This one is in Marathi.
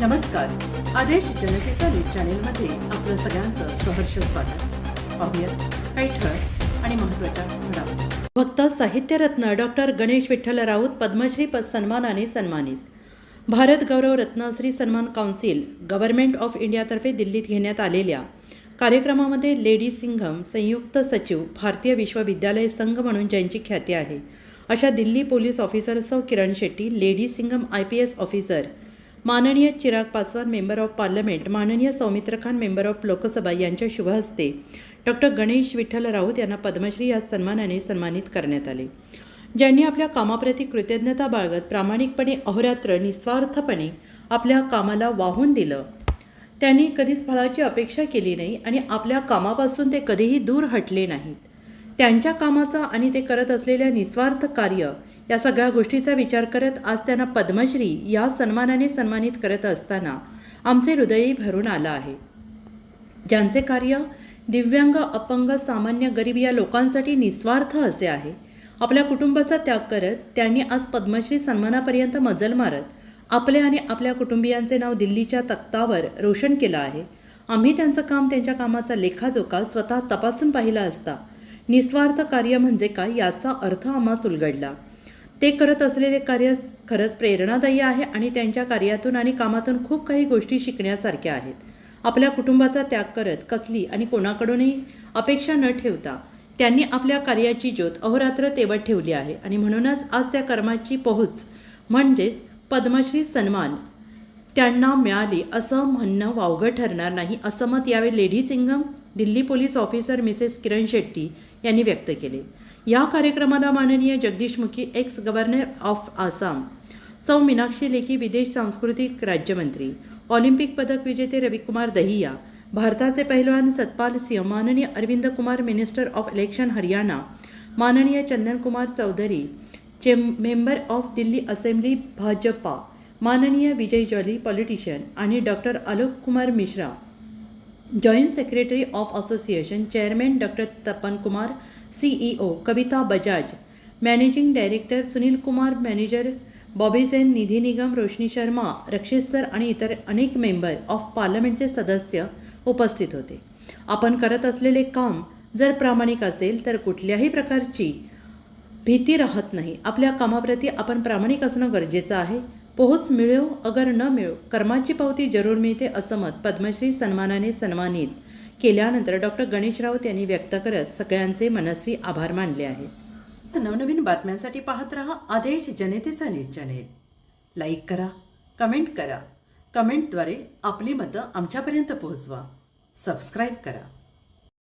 नमस्कार. आदेश जनतेचा न्यूज चॅनेलमध्ये आपलं सगळ्यांचं सहर्ष स्वागत. पाहूयात काही ठळक आणि महत्त्वाच्या घडामोडी. भक्त साहित्यरत्न डॉक्टर गणेश विठ्ठल राऊत पद्मश्री सन्मानाने सन्मानित. भारत गौरव रत्नश्री सन्मान काउन्सिल गव्हर्नमेंट ऑफ इंडियातर्फे दिल्लीत घेण्यात आलेल्या कार्यक्रमामध्ये लेडी सिंघम संयुक्त सचिव भारतीय विश्वविद्यालय संघ म्हणून ज्यांची ख्याती आहे. अशा दिल्ली पोलीस ऑफिसर सौ Kiran Shetty lady Singham I P S officer माननीय Chirag Paswan member of parliament माननीय सौमित्र खान मेंबर ऑफ लोकसभा यांच्या शुभ हस्ते डॉक्टर गणेश विठ्ठल राऊत यांना पद्मश्री या सन्मानाने सन्मानित करण्यात आले. ज्यांनी आपल्या कामाप्रती कृतज्ञता बाळगत प्रामाणिकपणे अहोरात्र निस्वार्थपणे आपल्या कामाला वाहून दिलं. त्यांनी कधीच फळाची अपेक्षा केली नाही आणि आपल्या कामापासून ते कधीही दूर हटले नाहीत. त्यांच्या कामाचा आणि ते करत असलेल्या निस्वार्थ कार्य या सगळ्या गोष्टीचा विचार करत आज त्यांना पद्मश्री या सन्मानाने सन्मानित करत असताना आमचे हृदयही भरून आलं आहे. ज्यांचे कार्य दिव्यांग अपंग सामान्य गरीब या लोकांसाठी निस्वार्थ असे आहे आपल्या कुटुंबाचा त्याग करत त्यांनी आज पद्मश्री सन्मानापर्यंत मजल मारत आपले आणि आपल्या कुटुंबियांचे नाव दिल्लीच्या तक्तावर रोशन केलं आहे. आम्ही त्यांचं काम त्यांच्या कामाचा लेखाजोखा स्वतः तपासून पाहिला असता निस्वार्थ कार्य म्हणजे काय याचा अर्थ आम्हास उलगडला. ते करत असलेले कार्य खरंच प्रेरणादायी आहे आणि त्यांच्या कार्यातून आणि कामातून खूप काही गोष्टी शिकण्यासारख्या आहेत. आपल्या कुटुंबाचा त्याग करत कसली आणि कोणाकडूनही अपेक्षा न ठेवता त्यांनी आपल्या कार्याची ज्योत अहोरात्र तेवत ठेवली आहे आणि म्हणूनच आज त्या कर्माची पोहोच म्हणजेच पद्मश्री सन्मान त्यांना मिळाली असं म्हणणं वावगं ठरणार नाही असं मत यावेळी lady Singham Delhi police officer Mrs Kiran Shetty यांनी व्यक्त केले. या कार्यक्रमाला माननीय Jagdish Mukhi ex governor of Assam सौ मीनाक्षी लेखी विदेश सांस्कृतिक राज्यमंत्री ऑलिम्पिक पदक विजेते रविकुमार दहिया भारताचे पहिलवान सतपाल सिंह माननीय Arvind Kumar minister of election Haryana माननीय चंदन कुमार चौधरी चे member of Delhi assembly Bhajpa माननीय विजय जॉली पॉलिटिशियन आणि doctor Alok Kumar Mishra. Joint secretary of association chairman doctor Tapan Kumar CEO Kavita Bajaj managing director Sunil Kumar manager Bobby Jain Nidhi Nigam Roshni Sharma Rakshit sir आणि इतर अनेक मेंबर ऑफ पार्लमेंटचे सदस्य उपस्थित होते. आपण करत असलेले काम जर प्रामाणिक असेल तर कुठल्याही प्रकारची भीती राहत नाही. आपल्या कामाप्रती आपण प्रामाणिक असणं गरजेचं आहे. पोहोच मिळो अगर न मिळो कर्माची पावती जरूर मिळते असं मत पद्मश्री सन्मानाने सन्मानित केल्यानंतर डॉक्टर गणेश राऊत यांनी व्यक्त करत सगळ्यांचे मनस्वी आभार मानले आहेत. नवनवीन बातम्यांसाठी पाहत रहा आदेश जनतेचा न्यूज चॅनेल. लाईक करा कमेंट करा. कमेंटद्वारे आपली मतं आमच्यापर्यंत पोहोचवा. सबस्क्राईब करा.